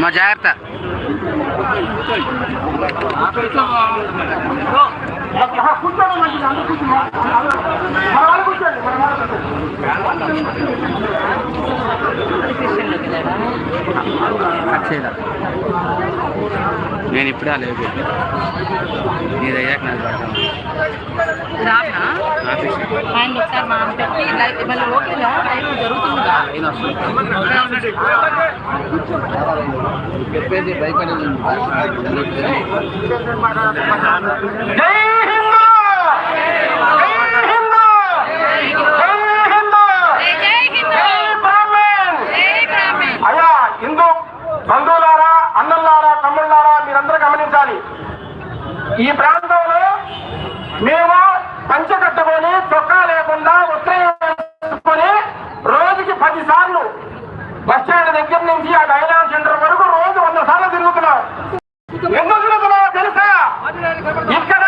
మా జాగ్రత్త. నేను ఇప్పుడే లేదు నీది అయ్యాక నాకు రానా? ఆయన ఒకసారి మనం పెట్టి మళ్ళీ నేను వస్తాను. చెప్పేది భయపడేది అయ్యా హిందూ బంధువులారా అన్నలారా తమ్ముళ్ళారా మీరందరూ గమనించాలి. ఈ ప్రాంతంలో మేము స్టాండ్ దగ్గర నుంచి ఆ డైలాగ్ సెంటర్ వరకు రోజు వంద సార్లు తిరుగుతున్నాం ఎందుకు తిరుగుతున్నావో తెలుసా ఇక్కడ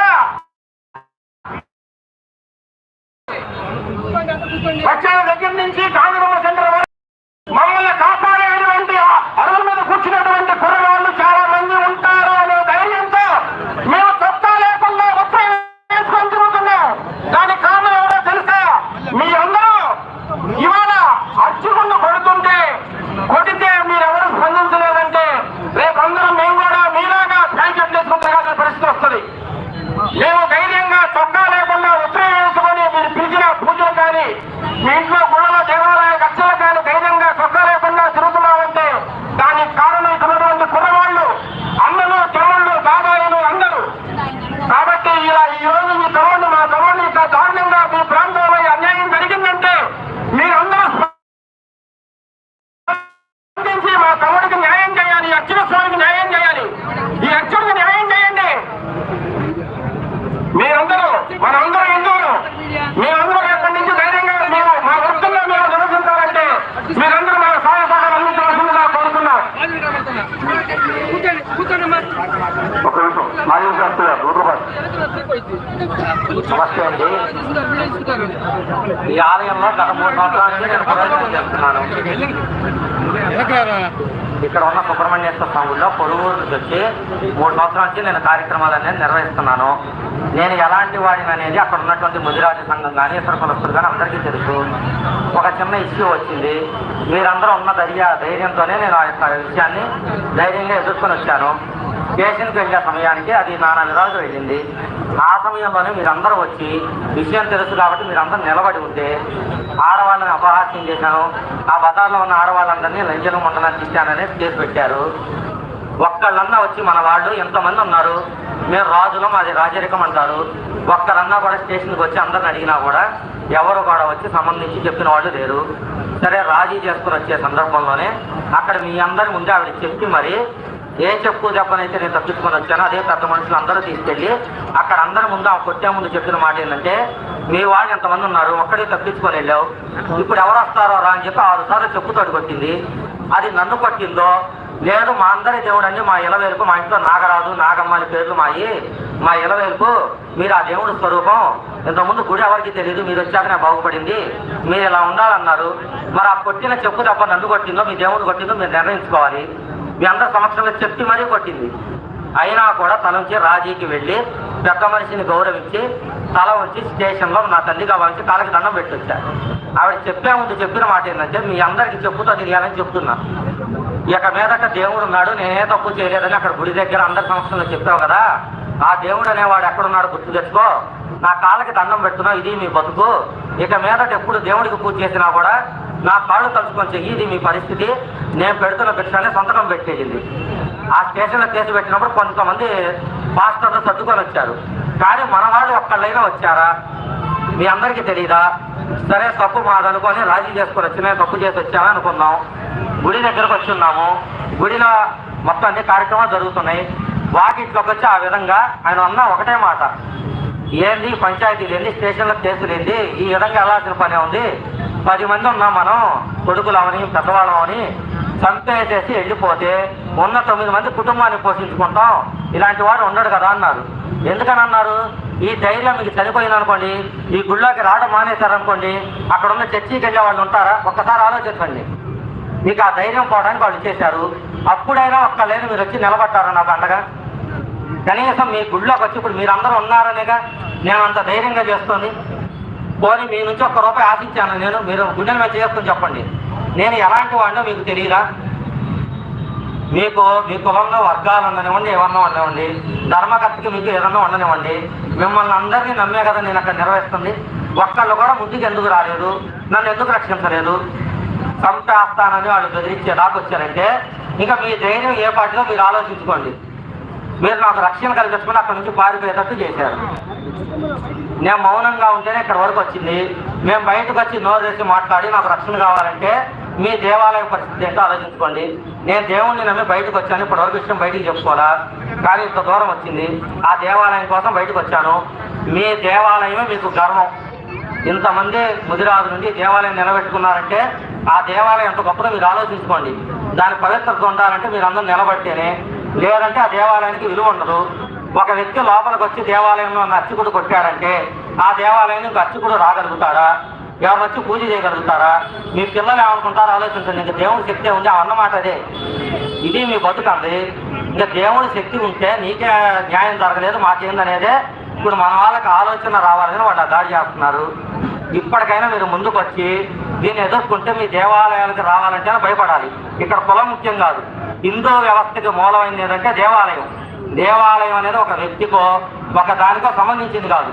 బస్ స్టాండ్ దగ్గర నుంచి గాంధీబొమ్మ సెంటర్ వరకు మమ్మల్ని కాపాడేటువంటి ఆ అడవుల మీద కూర్చున్నటువంటి కుర్రవాళ్ళు చాలా మంది ఉంటారు అనే ధైర్యంతో మేము చొక్కా లేకుండా ఉత్తరం వేసుకొని తిరుగుతున్నాం దానికి కారణం ఎవరో తెలుసా మీ అందరూ ఇవాళ అచ్చుకుంటూ కొడుతుంటే కొడితే మీరెవరు స్పందించలేదంటే రేపు అందరం మేము కూడా మీలాగా ప్యాకెట్ వేసుకుంటాల్సిన పరిస్థితి వస్తుంది మేము ధైర్యంగా చొక్కా లేకుండా ఉత్తరం వేసుకొని మీరు పిలిచిన పూజలు కానీ మీ ఇంట్లో గుళ్ళ దేవాలయ ఖర్చులు కానీ ధైర్యంగా చొక్కా లేకుండా తిరుగుతున్నామంటే దానికి కారణం ఇక్కడ ఉన్నటువంటి కుర్రవాళ్ళు అన్నలు తమ్ముళ్ళు బాబాయిలు అందరూ కాబట్టి ఇలా ఈ రోజు మీ తమ్ముడిని మా తమ్ముడిని ఇంత దారుణంగా మీ ప్రాంతంలో ఈ అన్యాయం జరిగిందంటే మీరందరూ స్పందించి మా తమ్ముడికి న్యాయం స్వామికి న్యాయం చేయాలి. ఈ అచ్చుడికి న్యాయం చేయండి. మీరందరూ మనందరూ హిందువులు. మీరందరూ ఎక్కడి నుంచి ధైర్యంగా మేము మా వృత్తుల్లో మేము నివసించాలంటే మీరందరూ మా సహాయ సహాయం అందించవలసిందిగా కోరుతున్నా. ఒక నిమిషం. మాజీ శాస్త్రి గారు నమస్తే అండి. ఈ ఆలయంలో గత మూడు సంవత్సరాల నుంచి నేను ప్రవేశం చేస్తున్నాను. ఇక్కడ ఉన్న సుబ్రహ్మణ్యేశ్వర స్వామిలో పొరుగు వచ్చి మూడు సంవత్సరాల నుంచి నేను కార్యక్రమాలు అనేది నిర్వహిస్తున్నాను. నేను ఎలాంటి వాడిని అనేది అక్కడ ఉన్నటువంటి ముదిరాజు సంఘం కానీ ఇతర కులస్తులు కానీ అందరికీ తెలుసు. ఒక చిన్న ఇష్యూ వచ్చింది. మీరందరూ ఉన్న ధైర్య ధైర్యంతోనే నేను ఆ యొక్క విషయాన్ని ధైర్యంగా ఎదుర్కొని వచ్చాను. స్టేషన్కి వెళ్ళే సమయానికి అది నానా విధాలుగా వెళ్ళింది. ఆ సమయంలోనే మీరందరూ వచ్చి విషయం తెలుసు కాబట్టి మీరందరూ నిలబడి ఉంటే ఆడవాళ్ళని అపహాస్యం చేశాను. ఆ బజార్లో ఉన్న ఆడవాళ్ళందరినీ లంచనం ఉండడానికి తిట్టానని కేసు పెట్టారు. ఒక్కళ్ళన్నా వచ్చి మన వాళ్ళు ఎంతమంది ఉన్నారు? మేము రాజులం అది రాజరికం అంటారు. ఒక్కరన్నా కూడా స్టేషన్కి వచ్చి అందరిని అడిగినా కూడా ఎవరు కూడా వచ్చి సంబంధించి చెప్పిన వాళ్ళు లేరు. సరే రాజీ చేసుకుని వచ్చే సందర్భంలోనే అక్కడ మీ అందరి ముందే ఆవిడ చెప్పి మరి ఏం చెప్పు చెప్పనైతే నేను తప్పించుకొని వచ్చాను. అదే పెద్ద మనుషులు అందరూ తీసుకెళ్ళి అక్కడ అందరి ముందు ఆ కొట్టే ముందు చెప్పిన మాట ఏంటంటే మీ వాళ్ళు ఎంతమంది ఉన్నారు? ఒక్కడే తప్పించుకొని వెళ్ళావు. ఇప్పుడు ఎవరు వస్తారో రా అని చెప్పి ఆరు సార్లు చెప్పుతోటి కొట్టింది అది నన్ను కొట్టిందో లేదు మా అందరి దేవుడు అండి మా ఇలవేలుపు మా ఇంట్లో నాగరాజు నాగమ్మ పేర్లు మాయి మా ఇలవేలుపు మీరు ఆ దేవుడి స్వరూపం. ఇంతకుముందు గుడి ఎవరికి తెలియదు మీరు వచ్చాకనే బాగుపడింది. మీరు ఇలా ఉండాలన్నారు. మరి ఆ కొట్టిన చెప్పు తప్ప నన్ను కొట్టిందో మీ దేవుడు కొట్టిందో మీరు నిర్ణయించుకోవాలి. మీ అందరి సమక్షంలో చెప్పి మరీ కొట్టింది. అయినా కూడా తల నుంచి రాజీకి వెళ్ళి పెద్ద మనిషిని గౌరవించి తల ఉంచి స్టేషన్లో నా తల్లి కావాలని కాళ్ళకి దండం పెట్టి ఆవిడ చెప్పే ముందు చెప్పిన మాట ఏంటంటే మీ అందరికి చెప్పుతో తెలియాలని చెప్తున్నా. ఇక మీదట దేవుడు ఉన్నాడు నేనే తప్పు చేయలేదని అక్కడ గుడి దగ్గర అందరి సంవత్సరంలో చెప్పావు కదా. ఆ దేవుడు అనేవాడు ఎక్కడున్నాడు గుర్తు తెచ్చుకో. నా కాళ్ళకి దండం పెడుతున్నావు ఇది మీ బతుకు. ఇక మీదట ఎప్పుడు దేవుడికి పూజ చేసినా కూడా నా కాళ్ళు తలుచుకొని చెయ్యి ఇది మీ పరిస్థితి. నేను పెడుతున్న భిక్షాన్ని సంతకం పెట్టేసింది. ఆ స్టేషన్లో కేసు పెట్టినప్పుడు కొంతమంది పాస్టర్లు సర్దుకొని వచ్చారు. కానీ మన వాళ్ళు ఒక్కళ్ళైనా వచ్చారా? మీ అందరికీ తెలియదా సరే తప్పు మాది అనుకొని రాజీ చేసుకొని వచ్చి మేము తప్పు చేసి వచ్చామని అనుకున్నాం గుడి దగ్గరకు వచ్చి ఉన్నాము. గుడిలో మొత్తం అన్ని కార్యక్రమాలు జరుగుతున్నాయి. వాకిట్లోకి వచ్చి ఆ విధంగా ఆయన అన్న ఒకటే మాట. ఏంది పంచాయతీలు ఏంది? స్టేషన్ల కేసులు ఏంది? ఈ విధంగా వెళ్ళాల్సిన పనే ఉంది? పది మంది ఉన్నాం మనం కొడుకులమని పెద్దవాళ్ళమని చంపేసేసి వెళ్ళిపోతే ఉన్న తొమ్మిది మంది కుటుంబాన్ని పోషించుకుంటాం. ఇలాంటి వాడు ఉండడు కదా అన్నారు. ఎందుకని అన్నారు? ఈ ధైర్యం మీకు చనిపోయింది అనుకోండి ఈ గుళ్ళోకి రావడం మానేశారనుకోండి అక్కడ ఉన్న చర్చికి వెళ్ళే వాళ్ళు ఉంటారా? ఒక్కసారి ఆలోచించండి. మీకు ఆ ధైర్యం పోవడానికి వాళ్ళు చేశారు. అప్పుడైనా ఒక్కలేని మీరు వచ్చి నిలబడ్డారు నాకు అండగా? కనీసం మీ గుళ్ళోకి వచ్చి ఇప్పుడు మీరందరూ ఉన్నారనేగా నేను అంత ధైర్యంగా చేస్తుంది. పోనీ మీ నుంచి ఒక్క రూపాయి ఆశించాను. నేను మీరు గుండెల మీద చేసుకుని చెప్పండి. నేను ఎలాంటి వాడినో మీకు తెలియదా? మీకు మీ కులంలో వర్గాలు ఉండనివ్వండి ఏమన్నా ఉండనివ్వండి. ధర్మకర్తకి మీకు ఏదన్నా ఉండనివ్వండి. మిమ్మల్ని అందరినీ నమ్మే కదా నేను అక్కడ నిర్వహిస్తుంది. ఒక్కళ్ళు కూడా ముందుకు ఎందుకు రాలేదు? నన్ను ఎందుకు రక్షించలేదు? చంపేస్తానని వాళ్ళు బెదిరించే దాకా వచ్చారంటే ఇంకా మీ ధైర్యం ఏ పార్టీలో మీరు ఆలోచించుకోండి. మీరు నాకు రక్షణ కలిగించుకుని అక్కడ నుంచి పారిపోయేటట్టు చేశారు. నేను మౌనంగా ఉంటేనే ఇక్కడ వరకు వచ్చింది. మేము బయటకు వచ్చి నోరు వేసి మాట్లాడి నాకు రక్షణ కావాలంటే మీ దేవాలయం పరిస్థితి ఏంటో ఆలోచించుకోండి. నేను దేవుణ్ణి నమ్మి బయటకు వచ్చాను. ఇప్పటి వరకు విషయం బయటికి చెప్పుకోవాలా? కానీ ఇంత దూరం వచ్చింది. ఆ దేవాలయం కోసం బయటకు వచ్చాను. మీ దేవాలయమే మీకు గర్వం. ఇంతమంది ముదిరాజు నుండి దేవాలయం నిలబెట్టుకున్నారంటే ఆ దేవాలయం ఎంత గొప్పదో మీరు ఆలోచించుకోండి. దాని పవిత్రత ఉండాలంటే మీరు అందరూ నిలబడితేనే లేదంటే ఆ దేవాలయానికి విలువ ఉండదు. ఒక వ్యక్తి లోపలికి వచ్చి దేవాలయంలో ఉన్న అర్చకుడు కొట్టాడంటే ఆ దేవాలయానికి ఇంకో అర్చకుడు రాగలుగుతారా ఎవరు వచ్చి పూజ చేయగలుగుతారా? మీ పిల్లలు ఏమనుకుంటారో ఆలోచించండి. ఇంకా దేవుడి శక్తి ఉంది. ఆ అన్నమాట అదే. ఇది మీ బతుకంది ఇంకా దేవుడి శక్తి ఉంటే నీకే న్యాయం జరగలేదు మాకేందనేదే ఇప్పుడు మన వాళ్ళకి ఆలోచన రావాలని వాళ్ళు దాడి చేస్తున్నారు. ఇప్పటికైనా మీరు ముందుకు వచ్చి దీన్ని ఎదుర్కొంటే మీ దేవాలయాలకు రావాలంటే భయపడాలి. ఇక్కడ కులం ముఖ్యం కాదు. హిందూ వ్యవస్థకి మూలమైంది ఏంటంటే దేవాలయం. దేవాలయం అనేది ఒక వ్యక్తికో ఒక దానికో సంబంధించింది కాదు.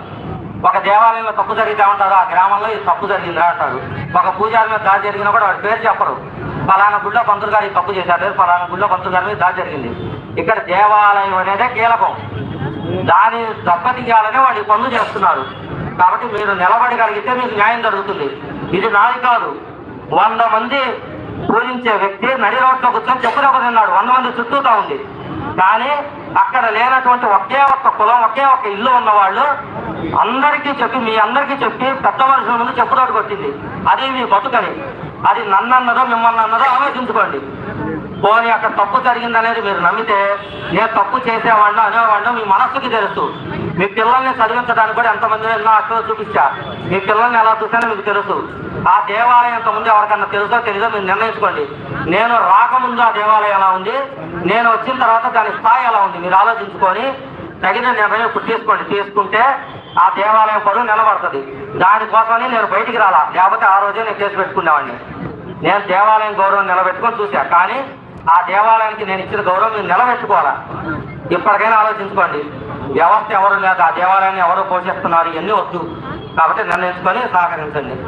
ఒక దేవాలయంలో తప్పు జరిగితే ఉంటారు ఆ గ్రామంలో ఇది తప్పు జరిగింది అంటారు. ఒక పూజారి మీద దాడి జరిగినా కూడా వాడి పేరు చెప్పరు. ఫలానా గుళ్ళో పంతులు గారు ఈ తప్పు చేశారు. లేదు ఫలానా గుళ్ళో పంతులు గారి మీద దాడి జరిగింది. ఇక్కడ దేవాలయం అనేదే కీలకం. దాని దెబ్బతీయాలనే వాళ్ళు ఈ పనులు చేస్తున్నారు. కాబట్టి మీరు నిలబడగలిగితే మీకు న్యాయం జరుగుతుంది. ఇది నాది కాదు. వంద మంది పూజించే వ్యక్తి నడి రోడ్లో కూర్చొని చెప్పు తిన్నాడు. వంద మంది చుట్టూతా ఉంది. కానీ అక్కడ లేనటువంటి ఒకే ఒక్క కులం ఒకే ఒక్క ఇల్లు ఉన్నవాళ్ళు అందరికీ చెప్పి మీ అందరికీ చెప్పి పెద్ద మనుషుల ముందు చెప్పుదోడు కొట్టింది అది మీ బతుకని. అది నన్ను అన్నదో మిమ్మల్ని అన్నదో ఆలోచించుకోండి. పోనీ అక్కడ తప్పు జరిగిందనేది మీరు నమ్మితే నేను తప్పు చేసేవాడినో అనేవాడినో మీ మనస్సుకి తెలుసు. మీ పిల్లల్ని చదివించడానికి కూడా ఎంతమంది ఎన్నో అక్కడ చూపించా. మీ పిల్లల్ని ఎలా చూసానో మీకు తెలుసు. ఆ దేవాలయం ఎంతమంది ఎవరికన్నా తెలుసో తెలీదో మీరు నిర్ణయించుకోండి. నేను రాకముందు ఆ దేవాలయం ఎలా ఉంది? నేను వచ్చిన తర్వాత దాని స్థాయి ఎలా ఉంది? మీరు ఆలోచించుకొని తగిన నిర్ణయం ఇప్పుడు తీసుకోండి. తీసుకుంటే ఆ దేవాలయం పరువు నిలబడుతుంది. దానికోసమని నేను బయటికి రాలా. లేకపోతే ఆ రోజే నేను కేసు పెట్టుకునేవాడిని. నేను దేవాలయం గౌరవం నిలబెట్టుకొని చూసా కానీ ఆ దేవాలయానికి నేను ఇచ్చిన గౌరవం మీరు నిలబెట్టుకోవాలా? ఇప్పటికైనా ఆలోచించుకోండి. వ్యవస్థ ఎవరు లేదు ఆ దేవాలయాన్ని ఎవరు పోషిస్తున్నారు ఇవన్నీ వద్దు. కాబట్టి నిర్ణయించుకొని సహకరించండి.